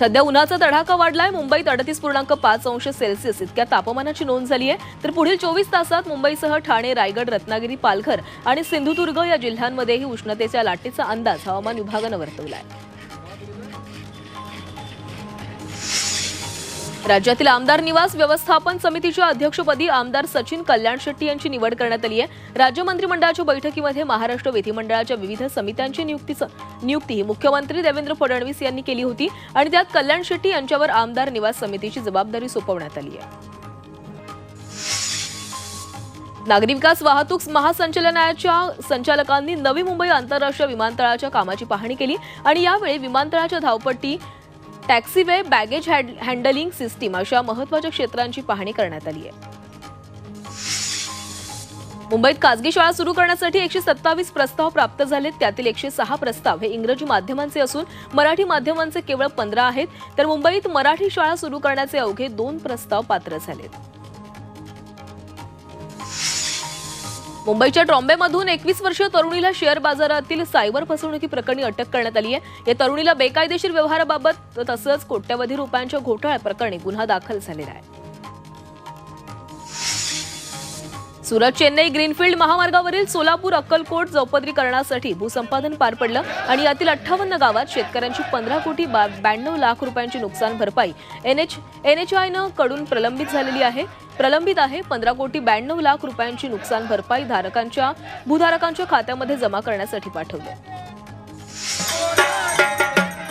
सध्या उन्हाचा तडाखा वाढलाय. मुंबईत अडतीस पूर्णांक पाच अंश सेल्सिअस इतक्या तापमानाची नोंद झाली आहे. तर पुढील चोवीस तासात मुंबईसह ठाणे रायगड रत्नागिरी पालघर आणि सिंधुदुर्ग या जिल्ह्यांमध्येही उष्णतेच्या लाटेचा अंदाज हवामान विभागानं वर्तवलाय राज्यातील आमदार निवास व्यवस्थापन समितीच्या अध्यक्षपदी आमदार सचिन कल्याण शेट्टी यांची निवड करण्यात आली आहे. राज्य मंत्रिमंडळाच्या बैठकीमध्ये महाराष्ट्र विधिमंडळाच्या विविध समित्यांची नियुक्ती मुख्यमंत्री देवेंद्र फडणवीस यांनी केली होती आणि त्यात कल्याण शेट्टी यांच्यावर आमदार निवास समितीची जबाबदारी सोपवण्यात आली आहे. नागरी विकास वाहतूक महासंचालनालयाच्या संचालकांनी नवी मुंबई आंतरराष्ट्रीय विमानतळाच्या कामाची पाहणी केली आणि यावेळी विमानतळाच्या धावपट्टी टॅक्सीवे बॅगेज हँडलिंग सिस्टीम अशा महत्त्वाच्या क्षेत्रांची पाहणी करण्यात आली आहे. मुंबईत खासगी शाळा सुरू करण्यासाठी एकशे सत्तावीस प्रस्ताव प्राप्त झालेत. त्यातील एकशे सहा प्रस्ताव हे इंग्रजी माध्यमांचे असून मराठी माध्यमांचे केवळ पंधरा आहेत. तर मुंबईत मराठी शाळा सुरू करण्याचे अवघे दोन प्रस्ताव पात्र झालेत. मुंबईच्या ट्रॉम्बेमधून एकवीस वर्षीय तरुणीला शेअर बाजारातील सायबर फसवणुकी प्रकरणी अटक करण्यात आली आहे. या तरुणीला बेकायदेशीर व्यवहाराबाबत तसंच कोट्यवधी रुपयांच्या घोटाळ्या प्रकरणी गुन्हा दाखल झालेला आहे. सुरत चेन्नई ग्रीनफील्ड महामार्गावरील सोलापूर अक्कलकोट चौपदरीकरणासाठी भूसंपादन पार पडलं आणि यातील अठ्ठावन्न गावात शेतकऱ्यांची पंधरा कोटी ब्याण्णव लाख रुपयांची नुकसान भरपाई. एनएच एनएचआयनं कडून प्रलंबित झालेली आहे. प्रलंबित आहे पंधरा कोटी ब्याण्णव लाख रुपयांची नुकसान भरपाई धारकांच्या भूधारकांच्या खात्यामध्ये जमा करण्यासाठी पाठवली.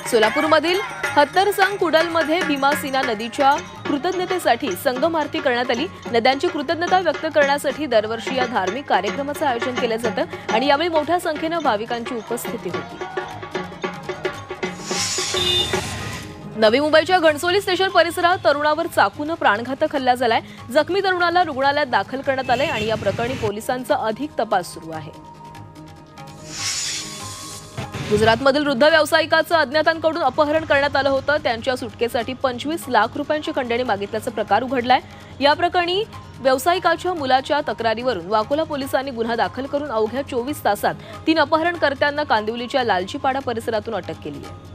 सोलापूरमधील हत्तरसंग कुडलमध्ये भीमासिना नदीच्या कृतज्ञतेसाठी संगम आरती करण्यात आली. नद्यांची कृतज्ञता व्यक्त करण्यासाठी दरवर्षी या धार्मिक कार्यक्रमाचं आयोजन केलं जातं आणि यावेळी मोठ्या संख्येनं भाविकांची उपस्थिती होती. नवी मुंबईच्या घणसोली स्टेशन परिसरात तरुणावर चाकूनं प्राणघातक हल्ला झालाय. जखमी तरुणाला रुग्णालयात दाखल करण्यात आलंय आणि या प्रकरणी पोलिसांचा अधिक तपास सुरू आहे. गुजरातमधील वृद्ध व्यावसायिकाचं अज्ञातांकडून अपहरण करण्यात आलं होतं. त्यांच्या सुटकेसाठी पंचवीस लाख रुपयांची खंडणी मागितल्याचा प्रकार उघडलाय. या प्रकरणी व्यावसायिकाच्या मुलाच्या तक्रारीवरून वाकोला पोलिसांनी गुन्हा दाखल करून अवघ्या चोवीस तासात तीन अपहरणकर्त्यांना कांदिवलीच्या लालचीपाडा परिसरातून अटक केली आहे.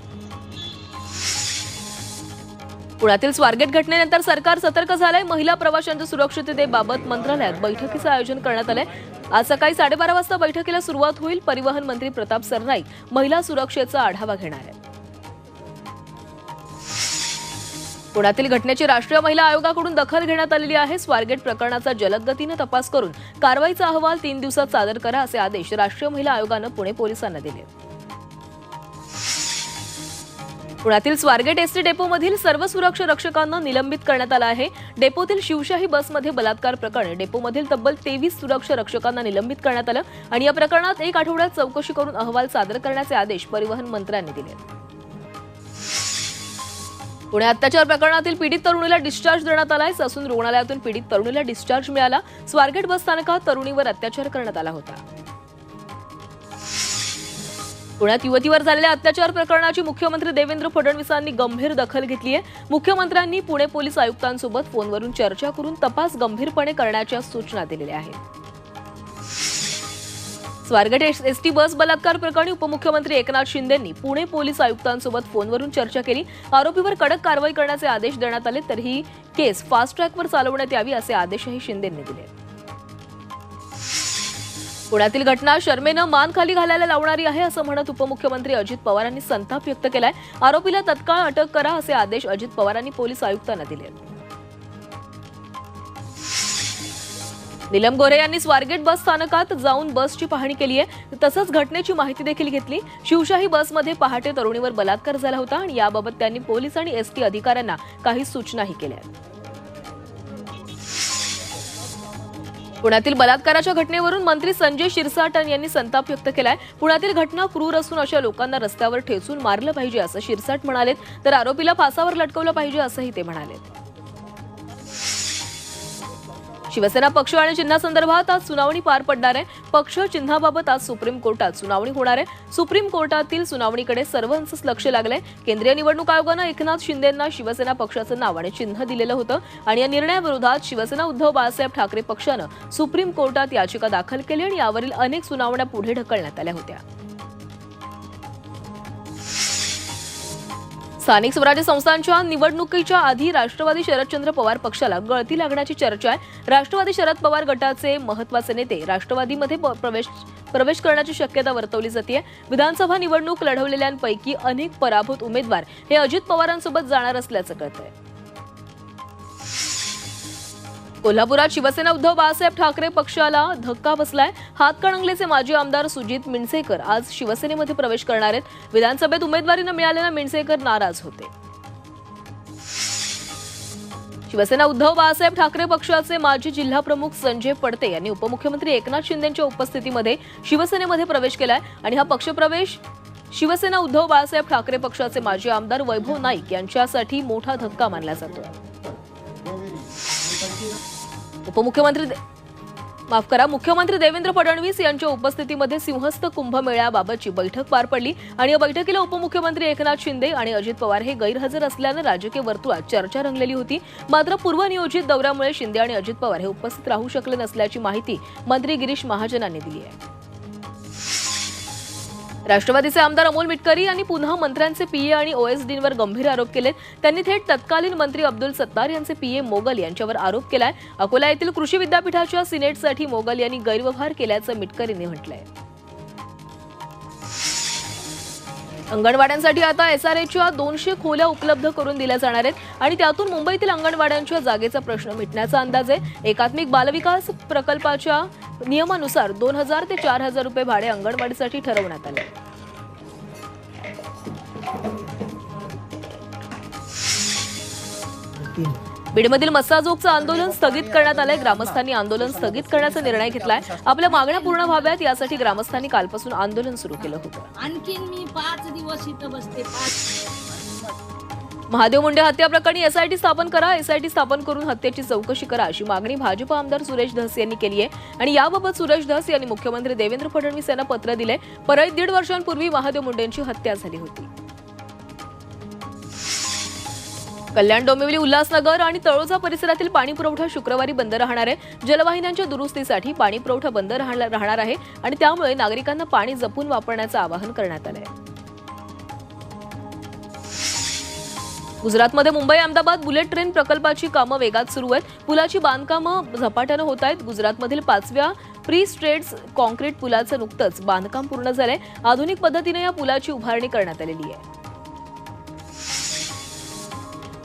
पुण्यातील स्वारगेट घटनेनंतर सरकार सतर्क झालंय. महिला प्रवाशांच्या सुरक्षिततेबाबत मंत्रालयात बैठकीचं आयोजन करण्यात आलंय. आज सकाळी साडेबारा वाजता बैठकीला सुरुवात होईल. परिवहन मंत्री प्रताप सरनाईक महिला सुरक्षेचा आढावा घेणार आहेत. पुण्यातील घटनेची राष्ट्रीय महिला आयोगाकडून दखल घेण्यात आलेली आहे. स्वारगेट प्रकरणाचा जलद गतीनं तपास करून कारवाईचा अहवाल तीन दिवसात सादर करा असे आदेश राष्ट्रीय महिला आयोगानं पुणे पोलिसांना दिले पुण्यातील स्वारगेट एसटी डेपोमधील सर्व सुरक्षा रक्षकांना निलंबित करण्यात आलं आहे. डेपोतील शिवशाही बसमध्ये बलात्कार प्रकरण डेपोमधील तब्बल तेवीस सुरक्षा रक्षकांना निलंबित करण्यात आलं आणि या प्रकरणात एक आठवड्यात चौकशी करून अहवाल सादर करण्याचे आदेश परिवहन मंत्र्यांनी दिले. पुणे अत्याचार प्रकरणातील पीडित तरुणीला डिस्चार्ज देण्यात आलाय. ससून रुग्णालयातून पीडित तरुणीला डिस्चार्ज मिळाला. स्वारगेट बस स्थानकात तरुणीवर अत्याचार करण्यात आला होता. पुण्यात युवतीवर झालेल्या अत्याचार प्रकरणाची मुख्यमंत्री देवेंद्र फडणवीसांनी गंभीर दखल घेतली आहे. मुख्यमंत्र्यांनी पुणे पोलीस आयुक्तांसोबत फोनवरून चर्चा करून तपास गंभीरपणे करण्याच्या सूचना दिलेल्या आहेत. स्वारगेट एसटी बस बलात्कार प्रकरणी उपमुख्यमंत्री एकनाथ शिंदेंनी पुणे पोलीस आयुक्तांसोबत फोनवरून चर्चा केली. आरोपीवर कडक कारवाई करण्याचे आदेश देण्यात आले तर ही केस फास्ट ट्रॅकवर चालवण्यात यावी असे आदेशही शिंदेंनी दिले पुण्यातील घटना शर्मेनं मान खाली घालायला लावणारी आहे असं म्हणत उपमुख्यमंत्री अजित पवारांनी संताप व्यक्त केलाय. आरोपीला तत्काळ अटक करा असे आदेश अजित पवारांनी पोलीस आयुक्तांना दिले. नीलम गोरे यांनी स्वारगेट बस स्थानकात जाऊन बसची पाहणी केली आहे. तसंच घटनेची माहिती देखील घेतली. शिवशाही बसमध्ये पहाटे तरुणीवर बलात्कार झाला होता आणि याबाबत त्यांनी पोलीस आणि एसटी अधिकाऱ्यांना काही सूचनाही केल्या पुण्यातील बलात्काराच्या घटनेवरून मंत्री संजय शिरसाटन यांनी संताप व्यक्त केलाय. पुण्यातील घटना क्रूर असून अशा लोकांना रस्त्यावर ठेचून मारलं पाहिजे असं शिरसाट म्हणाले तर आरोपीला फासावर लटकवलं पाहिजे असंही ते म्हणाले शिवसेना पक्ष आणि चिन्हासंदर्भात आज सुनावणी पार पडणार आहे. पक्ष चिन्हाबाबत आज सुप्रीम कोर्टात सुनावणी होणार आहे. सुप्रीम कोर्टातील सुनावणीकडे सर्वांचंच लक्ष लागलंय. केंद्रीय निवडणूक आयोगानं एकनाथ शिंदेंना शिवसेना पक्षाचं नाव आणि चिन्ह दिलेलं होतं. आणि या निर्णयाविरोधात शिवसेना उद्धव बाळासाहेब ठाकरे पक्षानं सुप्रीम कोर्टात याचिका दाखल केली आणि यावरील अनेक सुनावण्या पुढे ढकलण्यात आल्या होत्या. स्थानिक स्वराज्य संस्थांच्या निवडणुकीच्या आधी राष्ट्रवादी शरदचंद्र पवार पक्षाला गळती लागण्याची चर्चा आहे. राष्ट्रवादी शरद पवार गटाचे महत्त्वाचे नेते राष्ट्रवादीमध्ये प- प्रवेश प्रवेश करण्याची शक्यता वर्तवली जाते विधानसभा निवडणूक लढवलेल्यांपैकी अनेक पराभूत उमेदवार हे अजित पवारांसोबत जाणार असल्याचं कळतंय. कोल्हापुरात शिवसेना उद्धव बाळासाहेब ठाकरे पक्षाला धक्का बसलाय. हातकणंगलेचे माजी आमदार सुजित मिणसेकर आज शिवसेनेमध्ये प्रवेश करणार आहेत. विधानसभेत उमेदवारी न मिळालेला मिणसेकर नाराज होते. शिवसेना उद्धव बाळासाहेब ठाकरे पक्षाचे माजी जिल्हा प्रमुख संजय पडते यांनी उपमुख्यमंत्री एकनाथ शिंदेच्या उपस्थितीमध्ये शिवसेनेमध्ये प्रवेश केलाय आणि हा पक्षप्रवेश शिवसेना उद्धव बाळासाहेब ठाकरे पक्षाचे माजी आमदार वैभव नाईक यांच्यासाठी मोठा धक्का मानला जातो उपमुख्यमंत्री माफ करा मुख्यमंत्री देवेंद्र फडणवीस यांच्या उपस्थितीमध्ये सिंहस्थ कुंभमेळ्याबाबतची बैठक पार पडली आणि या बैठकीला उपमुख्यमंत्री एकनाथ शिंदे आणि अजित पवार हे गैरहजर असल्यानं राजकीय वर्तुळात चर्चा रंगलेली होती. मात्र पूर्वनियोजित दौऱ्यामुळे शिंदे आणि अजित पवार हे उपस्थित राहू शकले नसल्याची माहिती मंत्री गिरीश महाजनांनी दिली आहे. राष्ट्रवादीचे आमदार अमोल मिटकरी यांनी पुन्हा मंत्र्यांचे पीए आणि ओएसडींवर गंभीर आरोप केलेत त्यांनी थेट तत्कालीन मंत्री अब्दुल सत्तार यांचे पीए मोगल यांच्यावर आरोप केलाय. अकोला येथील कृषी विद्यापीठाच्या सिनेटसाठी मोगल यांनी गैरव्यवहार केल्याचं मिटकरींनी म्हटलंय. अंगणवाड्यांसाठी आता एसआरएच्या दोनशे खोल्या उपलब्ध करून दिल्या जाणार आहेत आणि त्यातून मुंबईतील अंगणवाड्यांच्या जागेचा प्रश्न मिटण्याचा अंदाज आहे. एकात्मिक बालविकास प्रकल्पाच्या नियमानुसार दोन हजार ते चार हजार रुपये भाडे अंगणवाडीसाठी ठरवण्यात आले. बीडमधील मस्साजोगचं आंदोलन स्थगित करण्यात आलंय. ग्रामस्थांनी आंदोलन स्थगित करण्याचा निर्णय घेतलाय. आपल्या मागण्या पूर्ण व्हाव्यात. यासाठी ग्रामस्थांनी कालपासून आंदोलन सुरू केलं होतं. आणखीन मी पाच दिवस इथं बसते. पाच महादेव मुंडे हत्या प्रकरणी एसआयटी स्थापन करा. एसआयटी स्थापन करून हत्येची चौकशी करा अशी मागणी भाजप आमदार सुरेश धस यांनी केली आहे. आणि याबाबत सुरेश धस यांनी मुख्यमंत्री देवेंद्र फडणवीस यांना पत्र दिले परत दीड वर्षांपूर्वी महादेव मुंडेंची हत्या झाली होती. कल्याण डोंबिवली उल्हासनगर आणि तळोजा परिसरातील पाणी पुरवठा शुक्रवारी बंद राहणार आहे. जलवाहिन्यांच्या दुरुस्तीसाठी पाणी पुरवठा बंद राहणार राहणार आहे. आणि त्यामुळे नागरिकांना पाणी जपून वापरण्याचं आवाहन करण्यात आलं आहे गुजरातमध्ये मुंबई अहमदाबाद बुलेट ट्रेन प्रकल्पाची कामं वेगात सुरू आहेत. पुलाची बांधकामं झपाट्यानं होत आहेत. गुजरातमधील पाचव्या प्री स्ट्रेट्स कॉन्क्रीट पुलाचं नुकतंच बांधकाम पूर्ण झालंय. आधुनिक पद्धतीने या पुलाची उभारणी करण्यात आलेली आहे.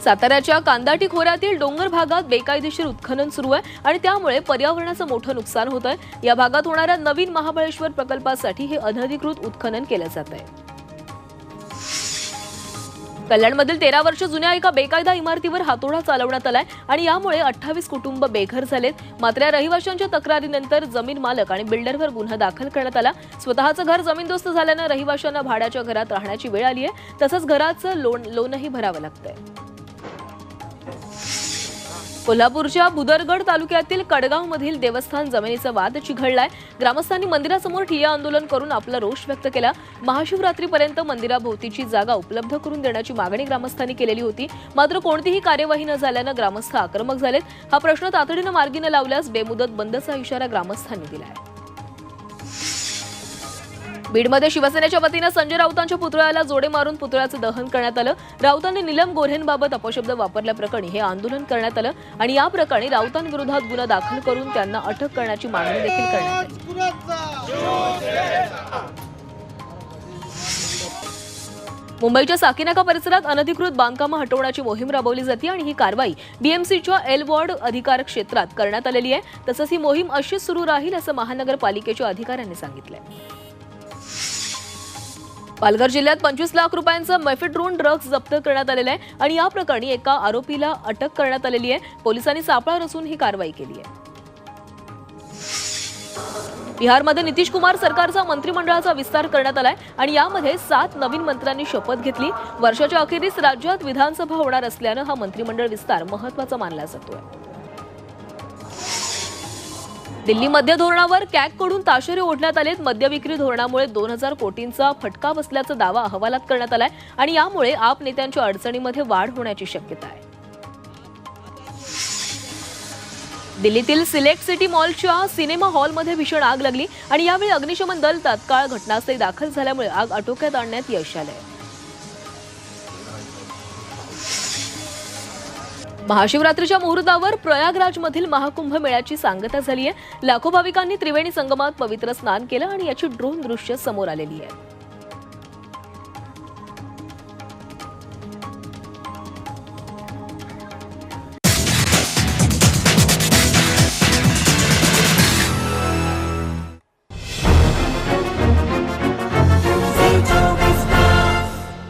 साताऱ्याच्या कांदाटी खोऱ्यातील डोंगर भागात बेकायदेशीर उत्खनन सुरू आहे आणि त्यामुळे पर्यावरणाचं मोठं नुकसान होत आहे. या भागात होणाऱ्या नवीन महाबळेश्वर प्रकल्पासाठी हे अनधिकृत उत्खनन केलं जात आहे. कल्याणमधील तेरा वर्ष जुन्या एका बेकायदा इमारतीवर हातोडा चालवण्यात आलाय आणि यामुळे अठ्ठावीस कुटुंब बेघर झालेत. मात्र या रहिवाशांच्या तक्रारीनंतर जमीन मालक आणि बिल्डरवर गुन्हा दाखल करण्यात आला. स्वतःचं घर जमीनदोस्त झाल्यानं रहिवाशांना भाड्याच्या घरात राहण्याची वेळ आली आहे तसंच घराचं लोन लोनही भरावं लागतंय. कोल्हापूरच्या बुदरगड तालुक्यातील कडगावमधील देवस्थान जमिनीचा वाद चिघळलाय. ग्रामस्थांनी मंदिरासमोर ठिय्या आंदोलन करून आपला रोष व्यक्त केला. महाशिवरात्रीपर्यंत मंदिराभोवतीची जागा उपलब्ध करून देण्याची मागणी ग्रामस्थांनी केलेली होती. मात्र कोणतीही कार्यवाही न झाल्यानं ग्रामस्थ आक्रमक झालेत. हा प्रश्न तातडीनं मार्गी न लावल्यास बेमुदत बंदचा इशारा ग्रामस्थांनी दिलाय. बीडमध्ये शिवसेनेच्या वतीनं संजय राऊतांच्या पुतळ्याला जोडे मारून पुतळ्याचं दहन करण्यात आलं. राऊतांनी निलम गोऱ्हेंबाबत अपशब्द वापरल्याप्रकरणी हे आंदोलन करण्यात आलं आणि या प्रकरणी राऊतांविरोधात गुन्हा दाखल करून त्यांना अटक करण्याची मागणी देखील करण्यात आली. मुंबईच्या साकीनाका परिसरात अनधिकृत बांधकामं हटवण्याची मोहीम राबवली जाते आणि ही कारवाई बीएमसीच्या एल वॉर्ड अधिकार क्षेत्रात करण्यात आलेली आहे. तसंच ही मोहीम अशीच सुरू राहील असं महानगरपालिकेच्या अधिकाऱ्यांनी सांगितलंय. पालघर जिल्ह्यात पंचवीस लाख रुपयांचं मेफेड्रोन ड्रग्ज जप्त करण्यात आलेलं आहे आणि या प्रकरणी एका आरोपीला अटक करण्यात आलेली आहे. पोलिसांनी सापळा रचून ही कारवाई केली आहे. बिहारमध्ये नितीश कुमार सरकारचा मंत्रिमंडळाचा विस्तार करण्यात आलाय आणि यामध्ये सात नवीन मंत्र्यांनी शपथ घेतली. वर्षाच्या अखेरीस राज्यात विधानसभा होणार असल्यानं हा मंत्रिमंडळ विस्तार महत्त्वाचा मानला जातोय. दिल्ली मद्य धोरणावर कॅगकडून ताशेरे ओढण्यात आलेत. मद्य विक्री धोरणामुळे दोन हजार कोटींचा फटका बसल्याचा दावा अहवालात करण्यात आलाय आणि यामुळे आप नेत्यांच्या अडचणीमध्ये वाढ होण्याची शक्यता आहे. दिल्लीतील सिलेक्ट सिटी मॉलच्या सिनेमा हॉलमध्ये भीषण आग लागली आणि यावेळी अग्निशमन दल तात्काळ घटनास्थळी दाखल झाल्यामुळे आग आटोक्यात आणण्यात यश आलंय. महाशिवरात्रीच्या मुहूर्तावर प्रयागराजमधील महाकुंभ मेळ्याची सांगता झाली आहे लाखो भाविकांनी त्रिवेणी संगमात पवित्र स्नान केलं आणि याची ड्रोन दृश्य समोर आलेली आहे.